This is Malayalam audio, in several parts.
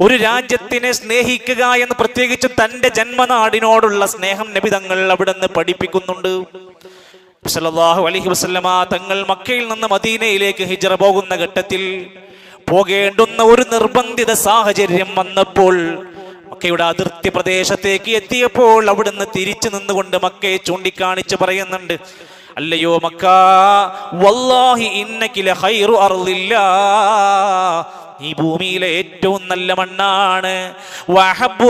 ഒരു രാജ്യത്തിനെ സ്നേഹിക്കുക എന്ന് പ്രത്യേകിച്ച് തന്റെ ജന്മനാടിനോടുള്ള സ്നേഹം നബി നബിതങ്ങൾ നിന്ന് പഠിപ്പിക്കുന്നുണ്ട്. സല്ലല്ലാഹു അലൈഹി വസല്ലമ തങ്ങൾ മക്കയിൽ നിന്ന് മദീനയിലേക്ക് ഹിജറ പോകുന്ന ഘട്ടത്തിൽ പോകേണ്ടുന്ന ഒരു നിർബന്ധിത സാഹചര്യം വന്നപ്പോൾ മക്കയുടെ അതിർത്തി പ്രദേശത്തേക്ക് എത്തിയപ്പോൾ അവിടുന്ന് തിരിച്ചു നിന്നുകൊണ്ട് മക്കയെ ചൂണ്ടിക്കാണിച്ച് പറയുന്നുണ്ട് അല്ലയോ മക്ക വല്ലാഹി ഇന്നകില ഖൈറു അർളില്ലാ ഈ ഭൂമിയിലെ ഏറ്റവും നല്ല മണ്ണാണ്. വഹബു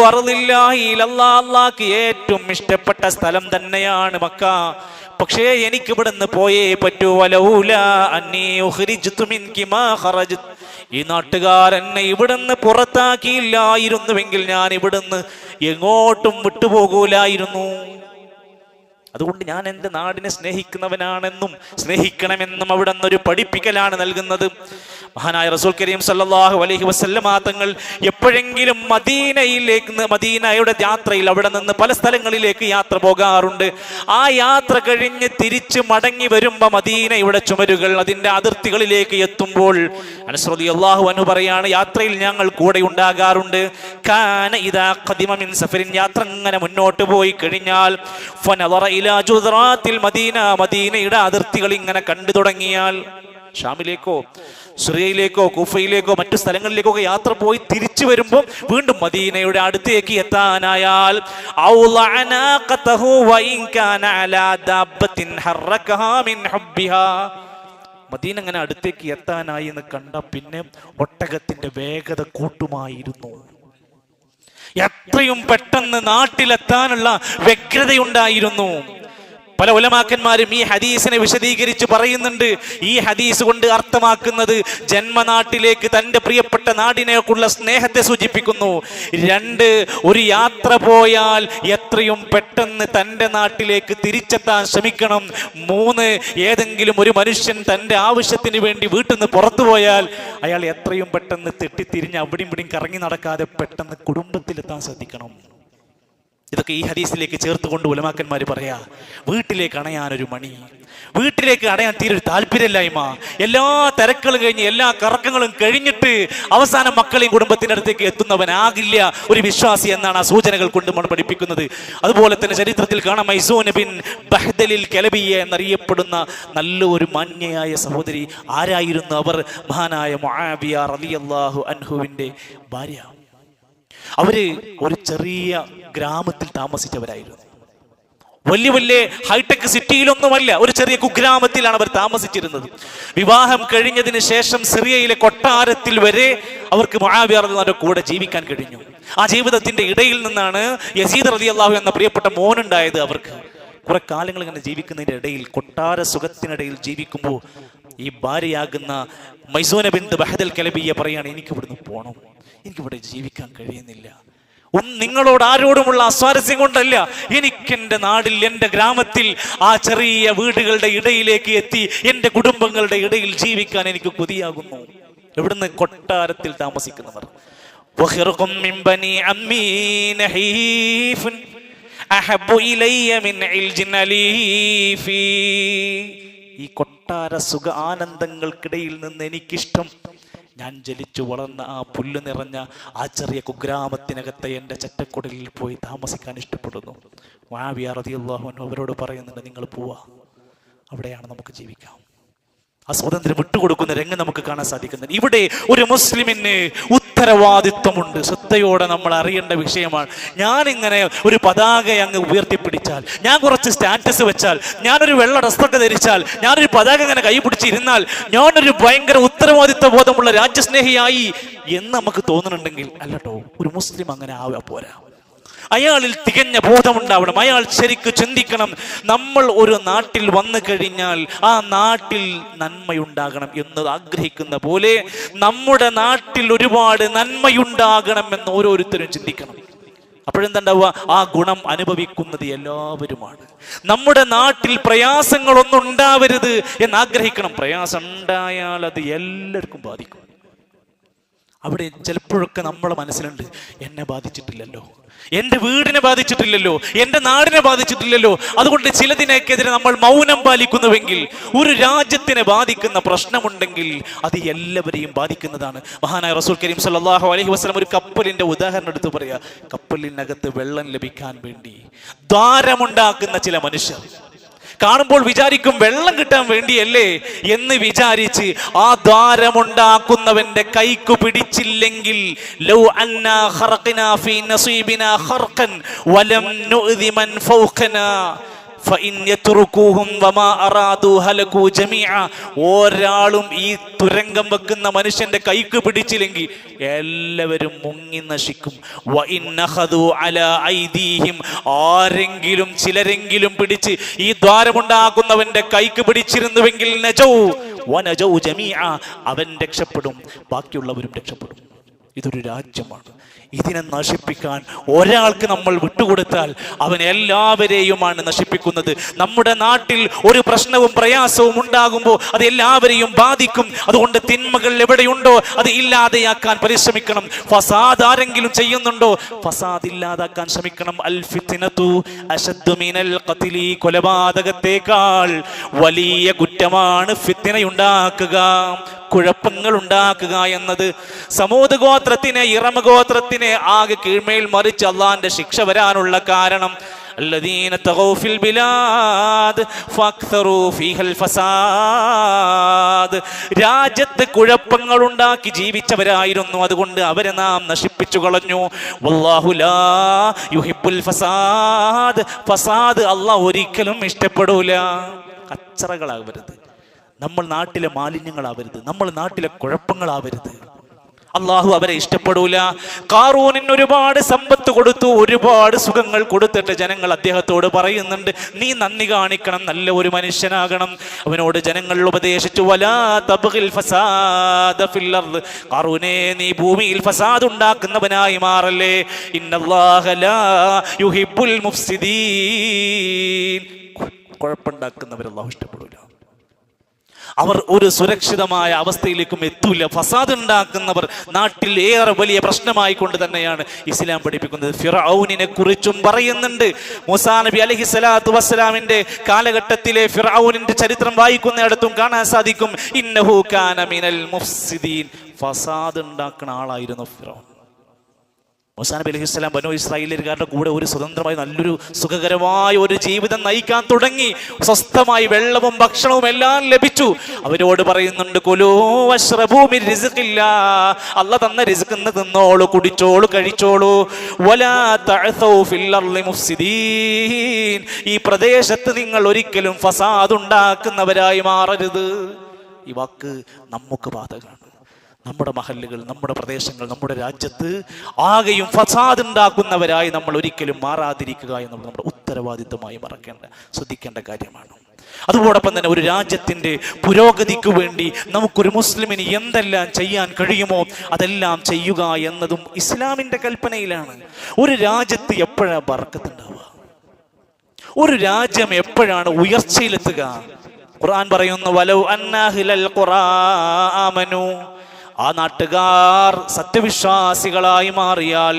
അല്ലാഹ്ക്ക് ഏറ്റവും ഇഷ്ടപ്പെട്ട സ്ഥലം തന്നെയാണ് മക്ക. പക്ഷേ എനിക്ക് ഇവിടുന്ന് പോയേ പറ്റൂ. ഈ ഈ നാട്ടുകാരെന്നെ ഇവിടുന്ന് പുറത്താക്കിയില്ലായിരുന്നുവെങ്കിൽ ഞാൻ ഇവിടുന്ന് എങ്ങോട്ടും വിട്ടുപോകൂലായിരുന്നു. അതുകൊണ്ട് ഞാൻ എന്റെ നാടിനെ സ്നേഹിക്കുന്നവനാണെന്നും സ്നേഹിക്കണമെന്നും അവിടെ നിന്നൊരു പഠിപ്പിക്കലാണ് നൽകുന്നത്. മഹാനായ റസൂൽ കരീം സല്ലാഹു അലഹി വസല്ലമ തങ്ങൾ എപ്പോഴെങ്കിലും മദീനയിലേക്ക് മദീനയുടെ യാത്രയിൽ അവിടെ നിന്ന് പല സ്ഥലങ്ങളിലേക്ക് യാത്ര പോകാറുണ്ട്. ആ യാത്ര കഴിഞ്ഞ് തിരിച്ച് മടങ്ങി വരുമ്പോൾ മദീനയുടെ ചുമരുകൾ അതിന്റെ അതിർത്തികളിലേക്ക് എത്തുമ്പോൾ അനുസ്രതി അള്ളാഹു അനു പറയാണ് യാത്രയിൽ ഞങ്ങൾ കൂടെ ഉണ്ടാകാറുണ്ട്. കാന ഇതാ ഖദിമ മിൻ സഫരിൻ. യാത്ര അങ്ങനെ മുന്നോട്ട് പോയി കഴിഞ്ഞാൽ മദീന മദീനയുടെ അതിർത്തികൾ ഇങ്ങനെ കണ്ടു തുടങ്ങിയാൽ ഷാമിലേക്കോ സുറിയയിലേക്കോ കുഫയിലേക്കോ മറ്റു സ്ഥലങ്ങളിലേക്കോ ഒക്കെ യാത്ര പോയി തിരിച്ചു വരുമ്പോൾ വീണ്ടും മദീനയുടെ അടുത്തേക്ക് എത്താനായാൽ മദീന അങ്ങനെ അടുത്തേക്ക് എത്താനായി എന്ന് കണ്ട പിന്നെ ഒട്ടകത്തിന്റെ വേഗത കൂട്ടുമായിരുന്നു. എത്രയും പെട്ടെന്ന് നാട്ടിലെത്താനുള്ള വ്യഗ്രതയുണ്ടായിരുന്നു. പല ഉലമാക്കന്മാരും ഈ ഹദീസിനെ വിശദീകരിച്ച് പറയുന്നുണ്ട്. ഈ ഹദീസ് കൊണ്ട് അർത്ഥമാക്കുന്നത് ജന്മനാട്ടിലേക്ക് തന്റെ പ്രിയപ്പെട്ട നാടിനേക്കുള്ള സ്നേഹത്തെ സൂചിപ്പിക്കുന്നു. രണ്ട് ഒരു യാത്ര പോയാൽ എത്രയും പെട്ടെന്ന് തന്റെ നാട്ടിലേക്ക് തിരിച്ചെത്താൻ ശ്രമിക്കണം. മൂന്ന് ഏതെങ്കിലും ഒരു മനുഷ്യൻ തന്റെ ആവശ്യത്തിന് വേണ്ടി വീട്ടിൽ നിന്ന് പുറത്തു പോയാൽ അയാൾ എത്രയും പെട്ടെന്ന് തെറ്റിത്തിരിഞ്ഞ് അവിടെയും ഇവിടെയും കറങ്ങി നടക്കാതെ പെട്ടെന്ന് കുടുംബത്തിലെത്താൻ ശ്രദ്ധിക്കണം. ഇതൊക്കെ ഈ ഹദീസിലേക്ക് ചേർത്തുകൊണ്ട് ഉലമാക്കന്മാർ പറയാ വീട്ടിലേക്ക് അണയാൻ ഒരു മണി. വീട്ടിലേക്ക് അണയാൻ തീരെ ഒരു താല്പര്യമില്ലായ്മ. എല്ലാ തിരക്കുകളും കഴിഞ്ഞ് എല്ലാ കറക്കങ്ങളും കഴിഞ്ഞിട്ട് അവസാനം മക്കളെയും കുടുംബത്തിന്റെ അടുത്തേക്ക് എത്തുന്നവനാകില്ല. ഒരു വിശ്വാസി എന്നാണ് ആ സൂചനകൾ കൊണ്ട് നമ്മൾ പഠിപ്പിക്കുന്നത്. അതുപോലെ തന്നെ ചരിത്രത്തിൽ കാണാം മൈസൂൻ ബിൻ ബഹ്ദലിൽ കെലബിയ എന്നറിയപ്പെടുന്ന നല്ല ഒരു മാന്യയായ സഹോദരി ആരായിരുന്നു അവർ? മഹാനായ മുആവിയ റളിയല്ലാഹു അൻഹുവിന്റെ ഭാര്യ. അവർ ഒരു ചെറിയ ഗ്രാമത്തിൽ താമസിച്ചവരായിരുന്നു. വലിയ വലിയ ഹൈടെക് സിറ്റിയിലൊന്നുമല്ല ഒരു ചെറിയ കുഗ്രാമത്തിലാണ് അവർ താമസിച്ചിരുന്നത്. വിവാഹം കഴിഞ്ഞതിന് ശേഷം സിറിയയിലെ കൊട്ടാരത്തിൽ വരെ അവർക്ക് മഹാവിയാറിന്റെ കൂടെ ജീവിക്കാൻ കഴിഞ്ഞു. ആ ജീവിതത്തിന്റെ ഇടയിൽ നിന്നാണ് യസീദ് റലി അള്ളാഹു എന്ന പ്രിയപ്പെട്ട മോനുണ്ടായത് അവർക്ക്. കുറെ കാലങ്ങൾ ഇങ്ങനെ ജീവിക്കുന്നതിന്റെ ഇടയിൽ കൊട്ടാര സുഖത്തിനിടയിൽ ജീവിക്കുമ്പോൾ ഈ ഭാര്യയാകുന്ന മൈസൂന ബിന്ദ് ബഹദൽ കലബിയ പറയാണ് എനിക്ക് ഇവിടുന്ന് പോകണം എനിക്കിവിടെ ജീവിക്കാൻ കഴിയുന്നില്ല. ഒന്ന് നിങ്ങളോട് ആരോടുമുള്ള അസ്വാരസ്യം കൊണ്ടല്ല എനിക്കെന്റെ നാടിൽ എന്റെ ഗ്രാമത്തിൽ ആ ചെറിയ വീടുകളുടെ ഇടയിലേക്ക് എത്തി എന്റെ കുടുംബങ്ങളുടെ ഇടയിൽ ജീവിക്കാൻ എനിക്ക് കൊതിയാകുന്നു. എവിടുന്ന് കൊട്ടാരത്തിൽ താമസിക്കുന്നവർ. ഈ കൊട്ടാര സുഖ ആനന്ദങ്ങൾക്കിടയിൽ നിന്ന് എനിക്കിഷ്ടം. ഞാൻ ജലിച്ചു വളർന്ന ആ പുല്ല് നിറഞ്ഞ ആ ചെറിയ കുഗ്രാമത്തിനകത്തെ എന്റെ ചറ്റക്കുടലിൽ പോയി താമസിക്കാൻ ഇഷ്ടപ്പെടുന്നു. മാവിയ റതിയുള്ളാഹു അവരോട് പറയുന്നുണ്ട് നിങ്ങൾ പോവാ. അവിടെയാണ് നമുക്ക് ജീവിക്കാം. ആ സ്വാതന്ത്ര്യം വിട്ടുകൊടുക്കുന്ന രംഗം നമുക്ക് കാണാൻ സാധിക്കുന്നുണ്ട്. ഇവിടെ ഒരു മുസ്ലിമിന് ഉത്തരവാദിത്വമുണ്ട്. ശ്രദ്ധയോടെ നമ്മൾ അറിയേണ്ട വിഷയമാണ്. ഞാൻ ഇങ്ങനെ ഒരു പതാക അങ്ങ് ഉയർത്തിപ്പിടിച്ചാൽ ഞാൻ കുറച്ച് സ്റ്റാറ്റസ് വെച്ചാൽ ഞാനൊരു വെള്ള ഡ്രസ്സൊക്കെ ധരിച്ചാൽ ഞാനൊരു പതാക ഇങ്ങനെ കൈ പിടിച്ചിരുന്നാൽ ഞാനൊരു ഭയങ്കര ഉത്തരവാദിത്വ ബോധമുള്ള രാജ്യസ്നേഹിയായി എന്ന് നമുക്ക് തോന്നുന്നുണ്ടെങ്കിൽ അല്ലട്ടോ ഒരു മുസ്ലിം അങ്ങനെ ആവുക പോരാ. അയാളിൽ തികഞ്ഞ ബോധമുണ്ടാവണം. അയാൾ ശരിക്ക് ചിന്തിക്കണം. നമ്മൾ ഒരു നാട്ടിൽ വന്നു കഴിഞ്ഞാൽ ആ നാട്ടിൽ നന്മയുണ്ടാകണം എന്ന് ആഗ്രഹിക്കുന്ന പോലെ നമ്മുടെ നാട്ടിൽ ഒരുപാട് നന്മയുണ്ടാകണം എന്ന് ഓരോരുത്തരും ചിന്തിക്കണം. അപ്പോഴെന്തുണ്ടാവുക? ആ ഗുണം അനുഭവിക്കുന്നത് എല്ലാവരുമാണ്. നമ്മുടെ നാട്ടിൽ പ്രയാസങ്ങളൊന്നും ഉണ്ടാവരുത് എന്ന് ആഗ്രഹിക്കണം. പ്രയാസം ഉണ്ടായാൽ അത് എല്ലാവർക്കും ബാധിക്കും. അവിടെ ചിലപ്പോഴൊക്കെ നമ്മളെ മനസ്സിലുണ്ട് എന്നെ ബാധിച്ചിട്ടില്ലല്ലോ. എന്റെ വീടിനെ ബാധിച്ചിട്ടില്ലല്ലോ എന്റെ നാടിനെ ബാധിച്ചിട്ടില്ലല്ലോ. അതുകൊണ്ട് ചിലതിനേക്കെതിരെ നമ്മൾ മൗനം പാലിക്കുന്നുവെങ്കിൽ ഒരു രാജ്യത്തിനെ ബാധിക്കുന്ന പ്രശ്നമുണ്ടെങ്കിൽ അത് എല്ലാവരെയും ബാധിക്കുന്നതാണ്. മഹാനായ റസൂൽ കരീം സല്ലാഹു അലഹി വസ്ലം ഒരു കപ്പലിന്റെ ഉദാഹരണം എടുത്ത് പറയാ കപ്പലിനകത്ത് വെള്ളം ലഭിക്കാൻ വേണ്ടി ദ്വാരമുണ്ടാക്കുന്ന ചില മനുഷ്യർ. കാണുമ്പോൾ വിചാരിക്കും വെള്ളം കിട്ടാൻ വേണ്ടിയല്ലേ എന്ന് വിചാരിച്ച് ആ ദ്വാരമുണ്ടാക്കുന്നവന്റെ കൈക്കു പിടിച്ചില്ലെങ്കിൽ ലൗ അന്നാ വലം ഫൗഖനാ. ഒരാളും ഈ തുരങ്കം വെക്കുന്ന മനുഷ്യന്റെ കൈക്ക് പിടിച്ചില്ലെങ്കിൽ എല്ലാവരും മുങ്ങി നശിക്കും. ആരെങ്കിലും ചിലരെങ്കിലും പിടിച്ച് ഈ ദ്വാരമുണ്ടാക്കുന്നവന്റെ കൈക്ക് പിടിച്ചിരുന്നുവെങ്കിൽ അവൻ രക്ഷപ്പെടും. ബാക്കിയുള്ളവരും രക്ഷപ്പെടും. ഇതൊരു രാജ്യമാണ്. ഇതിനെ നശിപ്പിക്കാൻ ഒരാൾക്ക് നമ്മൾ വിട്ടുകൊടുത്താൽ അവൻ എല്ലാവരെയുമാണ് നശിപ്പിക്കുന്നത്. നമ്മുടെ നാട്ടിൽ ഒരു പ്രശ്നവും പ്രയാസവും ഉണ്ടാകുമ്പോൾ അത് എല്ലാവരെയും ബാധിക്കും. അതുകൊണ്ട് തിന്മകൾ എവിടെയുണ്ടോ അത് ഇല്ലാതെയാക്കാൻ പരിശ്രമിക്കണം. ഫസാദ് ആരെങ്കിലും ചെയ്യുന്നുണ്ടോ? ഫസാദ് ഇല്ലാതാക്കാൻ ശ്രമിക്കണം. അൽ ഫിത്നതു അശദ്ദു മിനൽ ഖത്ലി കൊലപാതകത്തെക്കാൾ വലിയ കുറ്റമാണ് ഫിത്നയുണ്ടാക്കുക കുഴപ്പങ്ങൾ ഉണ്ടാക്കുക എന്നത് സമൂത് ഗോത്രത്തിനെ ഇറമഗോത്രത്തിനെ ആകെ കീഴ്മേൽ മറിച്ച് അള്ളാന്റെ ശിക്ഷ വരാനുള്ള കാരണം الذين طغوا في البلاد فاكثروا فيها الفساد രാജ്യത്ത് കുഴപ്പങ്ങൾ ഉണ്ടാക്കി ജീവിച്ചവരായിരുന്നു അതുകൊണ്ട് അവരെ നാം നശിപ്പിച്ചു കളഞ്ഞു വല്ലാഹു ലാ യുഹിബ്ബുൽ ഫസാദ് ഫസാദ് അള്ളാഹ് ഒരിക്കലും ഇഷ്ടപ്പെടൂല കച്ചറകളാവരുത് നമ്മൾ നാട്ടിലെ മാലിന്യങ്ങളാവരുത്. നമ്മൾ നാട്ടിലെ കുഴപ്പങ്ങളാവരുത്. അള്ളാഹു അവരെ ഇഷ്ടപ്പെടൂല. കാറൂനിന് ഒരുപാട് സമ്പത്ത് കൊടുത്തു ഒരുപാട് സുഖങ്ങൾ കൊടുത്തിട്ട് ജനങ്ങൾ അദ്ദേഹത്തോട് പറയുന്നുണ്ട് നീ നന്ദി കാണിക്കണം നല്ല ഒരു മനുഷ്യനാകണം. അവനോട് ജനങ്ങൾ ഉപദേശിച്ചു. കാറൂനെ നീ ഭൂമിയിൽ ഫസാദ് ഉണ്ടാക്കുന്നവനായി മാറല്ലേ. ഇന്നല്ലാഹ ലാ യുഹിബ്ബുൽ മുഫ്സിദീൻ. കുഴപ്പമുണ്ടാക്കുന്നവർ ഇഷ്ടപ്പെടൂല. അവർ ഒരു സുരക്ഷിതമായ അവസ്ഥയിലേക്കും എത്തൂല. ഫസാദ് ഉണ്ടാക്കുന്നവർ നാട്ടിൽ ഏറെ വലിയ പ്രശ്നമായി കൊണ്ട് തന്നെയാണ് ഇസ്ലാം പഠിപ്പിക്കുന്നത്. ഫിറൌനിനെ കുറിച്ചും പറയുന്നുണ്ട്. മൂസാ നബി അലഹി സ്വലാത്തു വസ്സലാമിന്റെ കാലഘട്ടത്തിലെ ഫിറൌനിന്റെ ചരിത്രം വായിക്കുന്നിടത്തും കാണാൻ സാധിക്കും. ഇന്നഹു കാന മിനൽ മുഫ്സിദീൻ. ഫസാദ് ഉണ്ടാക്കുന്ന ആളായിരുന്നു ഫിറൌൻ. മൂസാ നബി അലൈഹി സ്വലാം ബനു ഇസ്രായേലുകാരുടെ കൂടെ ഒരു സ്വതന്ത്രമായി നല്ലൊരു സുഖകരമായ ഒരു ജീവിതം നയിക്കാൻ തുടങ്ങി. സ്വസ്ഥമായി വെള്ളവും ഭക്ഷണവും എല്ലാം ലഭിച്ചു. അവരോട് പറയുന്നുണ്ട്. അല്ല തന്ന റിസ്ക് തിന്നോളൂ കുടിച്ചോളൂ കഴിച്ചോളൂ. ഈ പ്രദേശത്ത് നിങ്ങൾ ഒരിക്കലും ഫസാദ് ഉണ്ടാക്കുന്നവരായി മാറരുത്. ഈ വാക്ക് നമുക്ക് ബാധകമാണ്. നമ്മുടെ മഹല്ലുകൾ നമ്മുടെ പ്രദേശങ്ങൾ നമ്മുടെ രാജ്യത്ത് ആകെയും ഫസാദ് ഉണ്ടാക്കുന്നവരായി നമ്മൾ ഒരിക്കലും മാറാതിരിക്കുക എന്നുള്ളത് നമ്മുടെ ഉത്തരവാദിത്തമായി മറക്കേണ്ട ശ്രദ്ധിക്കേണ്ട കാര്യമാണ്. അതോടൊപ്പം തന്നെ ഒരു രാജ്യത്തിന്റെ പുരോഗതിക്ക് വേണ്ടി നമുക്കൊരു മുസ്ലിമിന് എന്തെല്ലാം ചെയ്യാൻ കഴിയുമോ അതെല്ലാം ചെയ്യുക എന്നതും ഇസ്ലാമിന്റെ കൽപ്പനയിലാണ്. ഒരു രാജ്യത്ത് എപ്പോഴാണ് ബർക്കത്തുണ്ടാവുക ഒരു രാജ്യം എപ്പോഴാണ് ഉയർച്ചയിലെത്തുക? ഖുർആൻ പറയുന്നു വലൗ അന്നാഹിലൽ ഖുറാമനു ആ നാട്ടുകാർ സത്യവിശ്വാസികളായി മാറിയാൽ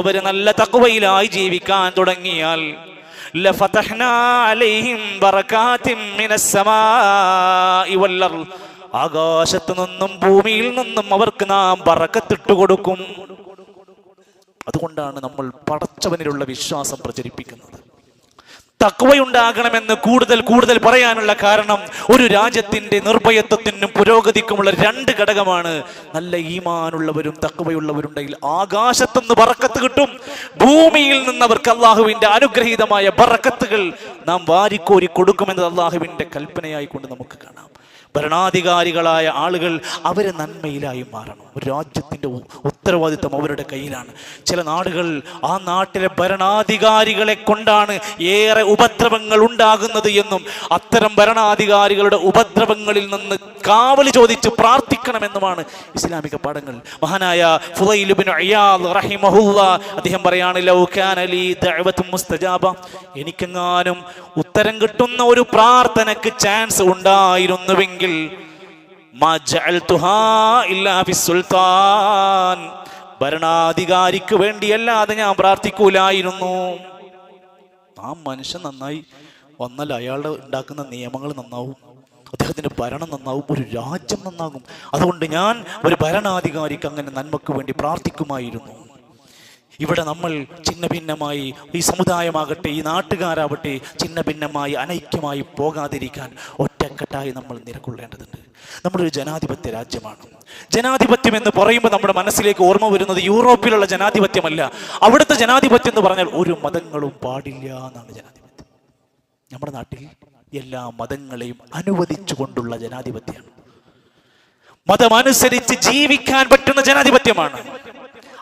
അവർ നല്ല തക്കുവയിലായി ജീവിക്കാൻ തുടങ്ങിയാൽ ആകാശത്തു നിന്നും ഭൂമിയിൽ നിന്നും അവർക്ക് നാം പറക്കത്തിട്ട് കൊടുക്കും. അതുകൊണ്ടാണ് നമ്മൾ പടച്ചവനിലുള്ള വിശ്വാസം പ്രചരിപ്പിക്കുന്നത്. തക്വയുണ്ടാകണമെന്ന് കൂടുതൽ കൂടുതൽ പറയാനുള്ള കാരണം ഒരു രാജ്യത്തിന്റെ നിർഭയത്വത്തിനും പുരോഗതിക്കുമുള്ള രണ്ട് ഘടകമാണ് നല്ല ഈമാനുള്ളവരും തക്വയുള്ളവരുണ്ടെങ്കിൽ ആകാശത്തുനിന്ന് ബറക്കത്ത് കിട്ടും. ഭൂമിയിൽ നിന്ന് അവർക്ക് അള്ളാഹുവിന്റെ അനുഗ്രഹീതമായ ബറക്കത്തുകൾ നാം വാരിക്കോരി കൊടുക്കുമെന്നത് അള്ളാഹുവിന്റെ കൽപ്പനയായി കൊണ്ട് നമുക്ക് കാണാം. ഭരണാധികാരികളായ ആളുകൾ അവരെ നന്മയിലായി മാറണം. ഒരു രാജ്യത്തിന്റെ ഉത്തരവാദിത്വം അവരുടെ കയ്യിലാണ്. ചില നാടുകൾ ആ നാട്ടിലെ ഭരണാധികാരികളെ കൊണ്ടാണ് ഏറെ ഉപദ്രവങ്ങൾ ഉണ്ടാകുന്നത് എന്നും അത്തരം ഭരണാധികാരികളുടെ ഉപദ്രവങ്ങളിൽ നിന്ന് കാവലി ചോദിച്ച് പ്രാർത്ഥിക്കണമെന്നുമാണ് ഇസ്ലാമിക പാഠങ്ങൾ. മഹാനായ അദ്ദേഹം പറയാണ് മുസ്തജാബ. എനിക്കെങ്ങാനും ഉത്തരം കിട്ടുന്ന ഒരു പ്രാർത്ഥനക്ക് ചാൻസ് ഉണ്ടായിരുന്നുവെങ്കിൽ ഫിസ്സുൽത്താൻ. ഭരണാധികാരിക്ക് വേണ്ടിയല്ലാതെ ഞാൻ പ്രാർത്ഥിക്കൂലായിരുന്നു. ആ മനുഷ്യൻ നന്നായി വന്നാൽ അയാളുടെ ഉണ്ടാക്കുന്ന നിയമങ്ങൾ നന്നാവും. അദ്ദേഹത്തിന്റെ ഭരണം നന്നാവും. ഒരു രാജ്യം നന്നാകും. അതുകൊണ്ട് ഞാൻ ഒരു ഭരണാധികാരിക്ക് അങ്ങനെ നന്മക്ക് വേണ്ടി പ്രാർത്ഥിക്കുമായിരുന്നു. ഇവിടെ നമ്മൾ ചിന്ന ഭിന്നമായി ഈ സമുദായമാകട്ടെ ഈ നാട്ടുകാരാവട്ടെ ചിന്ന ഭിന്നമായി അനൈക്യമായി പോകാതിരിക്കാൻ ഒറ്റക്കെട്ടായി നമ്മൾ നിരക്കൊള്ളേണ്ടതുണ്ട്. നമ്മളൊരു ജനാധിപത്യ രാജ്യമാണ്. ജനാധിപത്യം എന്ന് പറയുമ്പോൾ നമ്മുടെ മനസ്സിലേക്ക് ഓർമ്മ വരുന്നത് യൂറോപ്പിലുള്ള ജനാധിപത്യമല്ല. അവിടുത്തെ ജനാധിപത്യം എന്ന് പറഞ്ഞാൽ ഒരു മതങ്ങളും പാടില്ല എന്നാണ് ജനാധിപത്യം. നമ്മുടെ നാട്ടിൽ എല്ലാ മതങ്ങളെയും അനുവദിച്ചുകൊണ്ടുള്ള ജനാധിപത്യമാണ്. മതമനുസരിച്ച് ജീവിക്കാൻ പറ്റുന്ന ജനാധിപത്യമാണ്.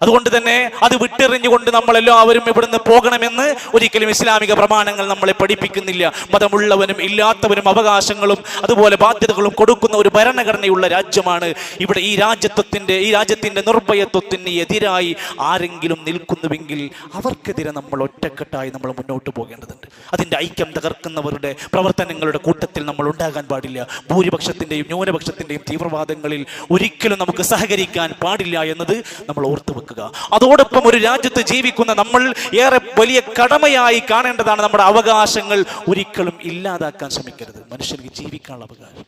അതുകൊണ്ട് തന്നെ അത് വിട്ടെറിഞ്ഞുകൊണ്ട് നമ്മളെല്ലാവരും ഇവിടുന്ന് പോകണമെന്ന് ഒരിക്കലും ഇസ്ലാമിക പ്രമാണങ്ങൾ നമ്മളെ പഠിപ്പിക്കുന്നില്ല. മതമുള്ളവനും ഇല്ലാത്തവനും അവകാശങ്ങളും അതുപോലെ ബാധ്യതകളും കൊടുക്കുന്ന ഒരു ഭരണഘടനയുള്ള രാജ്യമാണ്. ഇവിടെ ഈ രാജ്യത്വത്തിന്റെ ഈ രാജ്യത്തിന്റെ നിർഭയത്വത്തിന് എതിരായി ആരെങ്കിലും നിൽക്കുന്നുവെങ്കിൽ അവർക്കെതിരെ നമ്മൾ ഒറ്റക്കെട്ടായി നമ്മൾ മുന്നോട്ട് പോകേണ്ടതുണ്ട്. അതിന്റെ ഐക്യം തകർക്കുന്നവരുടെ പ്രവർത്തനങ്ങളുടെ കൂട്ടത്തിൽ നമ്മൾ ഉണ്ടാകാൻ പാടില്ല. ഭൂരിപക്ഷത്തിന്റെയും ന്യൂനപക്ഷത്തിന്റെയും തീവ്രവാദങ്ങളിൽ ഒരിക്കലും നമുക്ക് സഹകരിക്കാൻ പാടില്ല എന്നത് നമ്മൾ ഓർത്തു വെക്കുക അതോടൊപ്പം ഒരു രാജ്യത്ത് ജീവിക്കുന്ന നമ്മൾ ഏറെ വലിയ കടമയായി കാണേണ്ടതാണ് നമ്മുടെ അവകാശങ്ങൾ ഒരിക്കലും ഇല്ലാതാക്കാൻ ശ്രമിക്കരുത്. മനുഷ്യർക്ക് ജീവിക്കാനുള്ള അവകാശം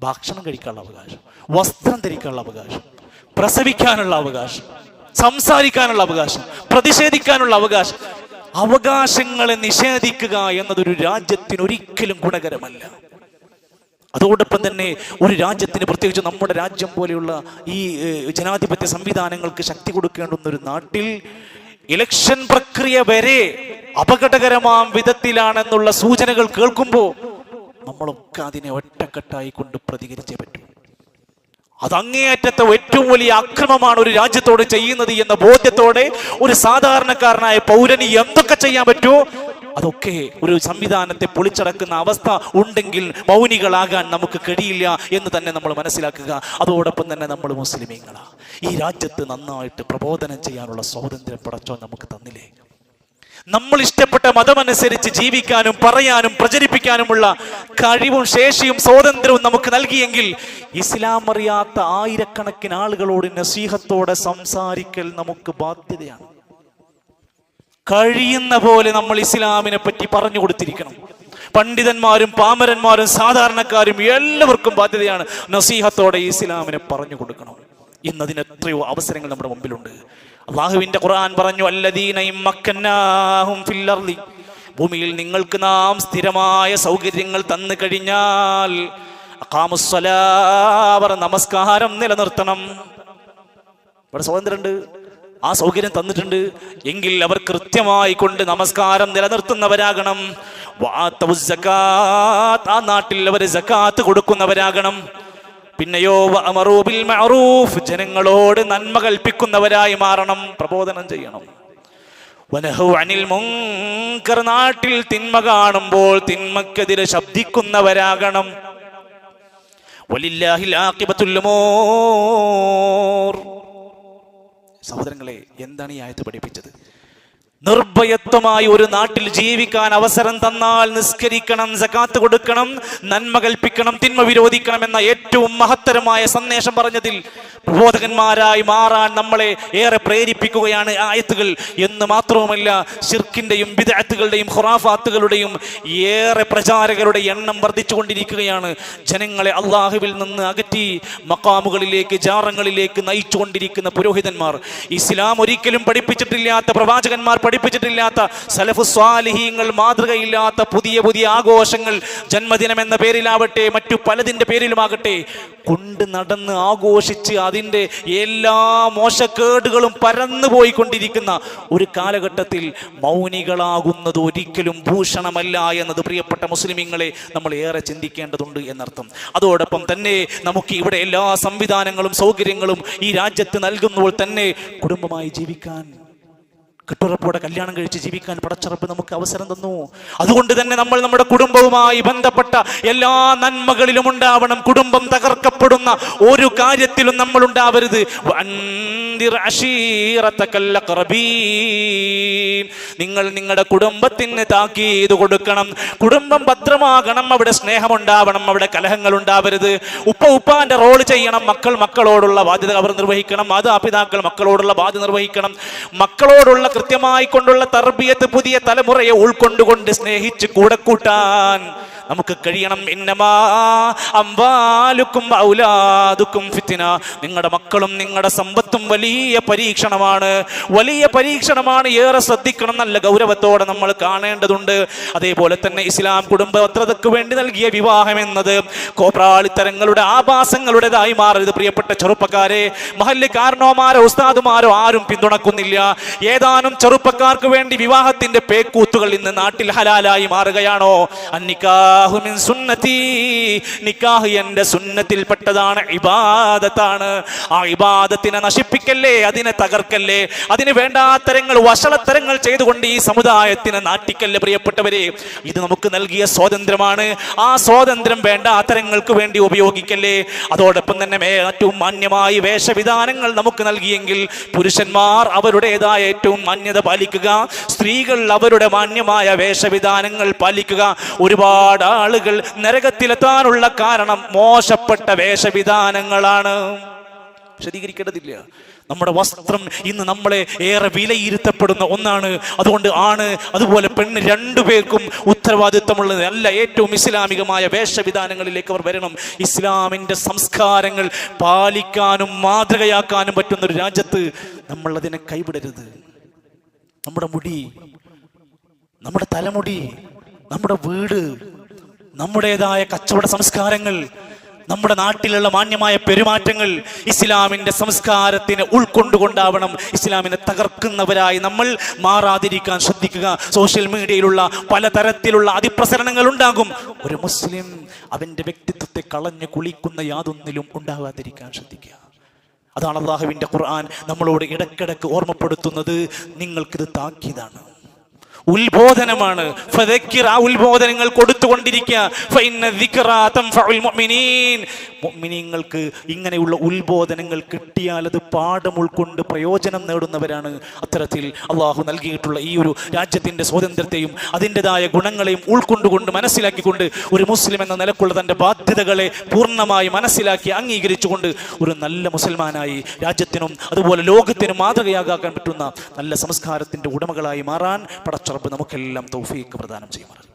ഭക്ഷണം കഴിക്കാനുള്ള അവകാശം വസ്ത്രം ധരിക്കാനുള്ള അവകാശം പ്രസവിക്കാനുള്ള അവകാശം സംസാരിക്കാനുള്ള അവകാശം പ്രതിഷേധിക്കാനുള്ള അവകാശം. അവകാശങ്ങളെ നിഷേധിക്കുക എന്നതൊരു രാജ്യത്തിന് ഒരിക്കലും ഗുണകരമല്ല. അതോടൊപ്പം തന്നെ ഒരു രാജ്യത്തിന് പ്രത്യേകിച്ച് നമ്മുടെ രാജ്യം പോലെയുള്ള ഈ ജനാധിപത്യ സംവിധാനങ്ങൾക്ക് ശക്തി കൊടുക്കേണ്ടുന്ന ഒരു നാട്ടിൽ ഇലക്ഷൻ പ്രക്രിയ വരെ അപകടകരമാം വിധത്തിലാണെന്നുള്ള സൂചനകൾ കേൾക്കുമ്പോൾ നമ്മളൊക്കെ അതിനെ ഒറ്റക്കെട്ടായി കൊണ്ട് പ്രതികരിച്ചേ പറ്റൂ. അത് അങ്ങേയറ്റത്തെ ഏറ്റവും വലിയ അക്രമമാണ് ഒരു രാജ്യത്തോട് ചെയ്യുന്നത് എന്ന ബോധ്യത്തോടെ ഒരു സാധാരണക്കാരനായ പൗരന് എന്തൊക്കെ ചെയ്യാൻ പറ്റുമോ? അതൊക്കെ ഒരു സംവിധാനത്തെ പൊളിച്ചടക്കുന്ന അവസ്ഥ ഉണ്ടെങ്കിൽ മൗനികളാകാൻ നമുക്ക് കഴിയില്ല എന്ന് തന്നെ നമ്മൾ മനസ്സിലാക്കുക. അതോടൊപ്പം തന്നെ നമ്മൾ മുസ്ലിമീങ്ങളാണ് ഈ രാജ്യത്ത് നന്നായിട്ട് പ്രബോധനം ചെയ്യാനുള്ള സ്വാതന്ത്ര്യം പടച്ചോ നമുക്ക് തന്നില്ലേ? നമ്മൾ ഇഷ്ടപ്പെട്ട മതമനുസരിച്ച് ജീവിക്കാനും പറയാനും പ്രചരിപ്പിക്കാനുമുള്ള കഴിവും ശേഷിയും സ്വാതന്ത്ര്യവും നമുക്ക് നൽകിയെങ്കിൽ ഇസ്ലാം അറിയാത്ത ആയിരക്കണക്കിന് ആളുകളോട് നസീഹത്തോടെ സംസാരിക്കൽ നമുക്ക് ബാധ്യതയാണ്. കഴിയുന്ന പോലെ നമ്മൾ ഇസ്ലാമിനെ പറ്റി പറഞ്ഞു കൊടുത്തിരിക്കണം. പണ്ഡിതന്മാരും പാമരന്മാരും സാധാരണക്കാരും എല്ലാവർക്കും ബാധ്യതയാണ് നസീഹത്തോടെ ഇസ്ലാമിനെ പറഞ്ഞു കൊടുക്കണം. ഇന്നതിന് എത്രയോ അവസരങ്ങൾ നമ്മുടെ മുമ്പിലുണ്ട്. അള്ളാഹുവിന്റെ ഖുർആൻ പറഞ്ഞു അല്ലദീന ഇമ്മക്കന്നാഹും ഫിൽ അർളി ഭൂമിയിൽ നിങ്ങൾക്ക് നാം സ്ഥിരമായ സൗകര്യങ്ങൾ തന്നു കഴിഞ്ഞാൽ അഖാമുസ്സലാ, അവർ നമസ്കാരം നിലനിർത്തണം. ഇവിടെ സ്വാതന്ത്ര്യമുണ്ട് ആ സൗകര്യം തന്നിട്ടുണ്ട്. എങ്കിൽ അവർ കൃത്യമായി കൊണ്ട് നമസ്കാരം നിലനിർത്തുന്നവരാകണം. ആ നാട്ടിൽ അവർ ജക്കാത്ത് കൊടുക്കുന്നവരാകണം. പിന്നെയോ അമറൂബിൽ മഅറൂഫ് ജനങ്ങളോട് നന്മ കൽപ്പിക്കുന്നവരായി മാറണം പ്രബോധനം ചെയ്യണം. വനഹു അനിൽ മുങ്കർ നാട്ടിൽ തിന്മ കാണുമ്പോൾ തിന്മക്കെതിരെ ശബ്ദിക്കുന്നവരാകണം. സഹോദരങ്ങളെ എന്താണ് ഈ ആയത്ത് പഠിപ്പിച്ചത്? നിർഭയത്വമായി ഒരു നാട്ടിൽ ജീവിക്കാൻ അവസരം തന്നാൽ നിസ്കരിക്കണം സകാത്ത് കൊടുക്കണം നന്മ കൽപ്പിക്കണം തിന്മ വിരോധിക്കണം എന്ന ഏറ്റവും മഹത്തരമായ സന്ദേശം പറഞ്ഞതിൽ പ്രബോധകന്മാരായി മാറാൻ നമ്മളെ ഏറെ പ്രേരിപ്പിക്കുകയാണ് ആയത്തുകൾ. എന്ന് മാത്രവുമല്ല ഷിർക്കിന്റെയും വിദഗ്ധകളുടെയും ഖുറാഫാത്തുകളുടെയും ഏറെ പ്രചാരകരുടെ എണ്ണം വർദ്ധിച്ചുകൊണ്ടിരിക്കുകയാണ്. ജനങ്ങളെ അള്ളാഹുവിൽ നിന്ന് അകറ്റി മക്കാമുകളിലേക്ക് ജാറങ്ങളിലേക്ക് നയിച്ചുകൊണ്ടിരിക്കുന്ന പുരോഹിതന്മാർ. ഇസ്ലാം ഒരിക്കലും പഠിപ്പിച്ചിട്ടില്ലാത്ത പ്രവാചകന്മാർ പഠിപ്പിച്ചിട്ടില്ലാത്ത സലഫു സ്വാലിഹീങ്ങൾ മാതൃകയില്ലാത്ത പുതിയ പുതിയ ആഘോഷങ്ങൾ ജന്മദിനം എന്ന പേരിലാവട്ടെ മറ്റു പലതിന്റെ പേരിലുമാകട്ടെ കൊണ്ട് നടന്ന് ആഘോഷിച്ച് അതിന്റെ എല്ലാ മോശക്കേടുകളും പരന്നു പോയിക്കൊണ്ടിരിക്കുന്ന ഒരു കാലഘട്ടത്തിൽ മൗനികളാകുന്നത് ഒരിക്കലും ഭൂഷണമല്ല എന്നത് പ്രിയപ്പെട്ട മുസ്ലിമീങ്ങളെ നമ്മൾ ഏറെ ചിന്തിക്കേണ്ടതുണ്ട് എന്നർത്ഥം. അതോടൊപ്പം തന്നെ നമുക്ക് ഇവിടെ എല്ലാ സംവിധാനങ്ങളും സൗകര്യങ്ങളും ഈ രാജ്യത്ത് നൽകുമ്പോൾ തന്നെ കുടുംബമായി ജീവിക്കാൻ കെട്ടുറപ്പോടെ കല്യാണം കഴിച്ച് ജീവിക്കാൻ പടച്ചറപ്പ് നമുക്ക് അവസരം തന്നു. അതുകൊണ്ട് തന്നെ നമ്മൾ നമ്മുടെ കുടുംബവുമായി ബന്ധപ്പെട്ട എല്ലാ നന്മകളിലും ഉണ്ടാവണം. കുടുംബം തകർക്കപ്പെടുന്ന ഒരു കാര്യത്തിലും നമ്മൾ ഉണ്ടാവരുത്. നിങ്ങൾ നിങ്ങളുടെ കുടുംബത്തിന് താക്കീത് കൊടുക്കണം. കുടുംബം ഭദ്രമാകണം. അവിടെ സ്നേഹമുണ്ടാവണം. അവിടെ കലഹങ്ങൾ ഉണ്ടാവരുത്. ഉപ്പ ഉപ്പാന്റെ റോൾ ചെയ്യണം. മക്കൾ മക്കളോടുള്ള ബാധ്യത അവർ നിർവഹിക്കണം. മാതാപിതാക്കൾ മക്കളോടുള്ള ബാധ്യത നിർവഹിക്കണം. മക്കളോടുള്ള കൃത്യമായി കൊണ്ടുള്ള തർബിയത്ത് പുതിയ തലമുറയെ ഉൾക്കൊണ്ടുകൊണ്ട് സ്നേഹിച്ച് കൂടെ കൂട്ടാൻ നമുക്ക് കഴിയണം ഇന്നമാ. അമ്പാലുക്കും ഔലാദുക്കും ഫിത്തിന നിങ്ങളുടെ മക്കളും നിങ്ങളുടെ സമ്പത്തും വലിയ പരീക്ഷണമാണ്. വലിയ പരീക്ഷണമാണ് ഏറെ ശ്രദ്ധിക്കണം നല്ല ഗൗരവത്തോടെ നമ്മൾ കാണേണ്ടതുണ്ട്. അതേപോലെ തന്നെ ഇസ്ലാം കുടുംബ ഭദ്രതയ്ക്ക് വേണ്ടി നൽകിയ വിവാഹം എന്നത് കോപ്രാളിത്തരങ്ങളുടെ ആഭാസങ്ങളുടേതായി മാറരുത്. പ്രിയപ്പെട്ട ചെറുപ്പക്കാരെ മഹല്ല് കാരണോമാരോ ഉസ്താദുമാരോ ആരും പിന്തുണക്കുന്നില്ല. ഏതാനും ചെറുപ്പക്കാർക്ക് വേണ്ടി വിവാഹത്തിന്റെ പേക്കൂത്തുകൾ ഇന്ന് നാട്ടിൽ ഹലാലായി മാറുകയാണോ? അന്നിക്കാഹു മിൻ സുന്നത്തി. നിക്കാഹ് എന്റെ സുന്നത്തിൽപ്പെട്ടതാണ് ഇബാദത്താണ്. ആ ഇബാദത്തിനെ നശിപ്പിക്കല്ലേ അതിനെ തകർക്കല്ലേ അതിന് വേണ്ടാത്തരങ്ങൾ വഷളത്തരങ്ങൾ ചെയ്തുകൊണ്ട് ഈ സമുദായത്തിനെ നാട്ടിക്കല്ലേ പ്രിയപ്പെട്ടവരെ? ഇത് നമുക്ക് നൽകിയ സ്വാതന്ത്ര്യമാണ്. ആ സ്വാതന്ത്ര്യം വേണ്ടാത്തരങ്ങൾക്ക് വേണ്ടി ഉപയോഗിക്കല്ലേ? അതോടൊപ്പം തന്നെ ഏറ്റവും മാന്യമായി വേഷവിധാനങ്ങൾ നമുക്ക് നൽകിയെങ്കിൽ പുരുഷന്മാർ അവരുടേതായ ഏറ്റവും മാന്യത പാലിക്കുക സ്ത്രീകൾ അവരുടെ മാന്യമായ വേഷവിധാനങ്ങൾ പാലിക്കുക. ഒരുപാട് ആളുകൾ നരകത്തിലെത്താനുള്ള കാരണം മോശപ്പെട്ട വേഷവിധാനങ്ങളാണ്. വിശദീകരിക്കേണ്ടതില്ല. നമ്മുടെ വസ്ത്രം ഇന്ന് നമ്മളെ ഏറെ വിലയിരുത്തപ്പെടുന്ന ഒന്നാണ്. അതുകൊണ്ട് ആണ് അതുപോലെ പെണ്ണ് രണ്ടുപേർക്കും ഉത്തരവാദിത്തമുള്ളത് അല്ല ഏറ്റവും ഇസ്ലാമികമായ വേഷവിധാനങ്ങളിലേക്ക് അവർ വരണം. ഇസ്ലാമിന്റെ സംസ്കാരങ്ങൾ പാലിക്കാനും മാതൃകയാക്കാനും പറ്റുന്ന ഒരു രാജ്യത്ത് നമ്മൾ അതിനെ കൈവിടരുത്. നമ്മുടെ മുടി നമ്മുടെ തലമുടി നമ്മുടെ വീട് നമ്മുടേതായ കച്ചവട സംസ്കാരങ്ങൾ നമ്മുടെ നാട്ടിലുള്ള മാന്യമായ പെരുമാറ്റങ്ങൾ ഇസ്ലാമിന്റെ സംസ്കാരത്തിനെ ഉൾക്കൊണ്ടുകൊണ്ടാവണം ഇസ്ലാമിനെ തകർക്കുന്നവരായി നമ്മൾ മാറാതിരിക്കാൻ ശ്രദ്ധിക്കുക. സോഷ്യൽ മീഡിയയിലുള്ള പലതരത്തിലുള്ള അതിപ്രസരണങ്ങൾ ഉണ്ടാകും. ഒരു മുസ്ലിം അവന്റെ വ്യക്തിത്വത്തെ കളഞ്ഞു കുളിക്കുന്ന യാതൊന്നിലും ഉണ്ടാകാതിരിക്കാൻ ശ്രദ്ധിക്കുക. അതാണ് അള്ളാഹുവിന്റെ ഖുർആൻ നമ്മളോട് ഇടക്കിടക്ക് ഓർമ്മപ്പെടുത്തുന്നത്. നിങ്ങൾക്കിത് താക്കീതാണ്. ഉത്ബോധനമാണ്. ആ ഉത്ബോധനങ്ങൾ കൊടുത്തുകൊണ്ടിരിക്കുക. മുഅ്മിനീങ്ങൾക്ക് ഇങ്ങനെയുള്ള ഉത്ബോധനങ്ങൾ കിട്ടിയാൽ അത് പാഠം ഉൾക്കൊണ്ട് പ്രയോജനം നേടുന്നവരാണ് അത്തരത്തിൽ അള്ളാഹു നൽകിയിട്ടുള്ള ഈ ഒരു രാജ്യത്തിന്റെ സ്വാതന്ത്ര്യത്തെയും അതിന്റെതായ ഗുണങ്ങളെയും ഉൾക്കൊണ്ടുകൊണ്ട് മനസ്സിലാക്കിക്കൊണ്ട് ഒരു മുസ്ലിം എന്ന നിലക്കുള്ള തന്റെ ബാധ്യതകളെ പൂർണമായി മനസ്സിലാക്കി അംഗീകരിച്ചുകൊണ്ട് ഒരു നല്ല മുസൽമാനായി രാജ്യത്തിനും അതുപോലെ ലോകത്തിനും മാതൃകയാകാൻ പറ്റുന്ന നല്ല സംസ്കാരത്തിന്റെ ഉടമകളായി മാറാൻ പടച്ചറപ്പ് നമുക്കെല്ലാം തൗഫീക്ക് പ്രദാനം ചെയ്യുമാറാണ്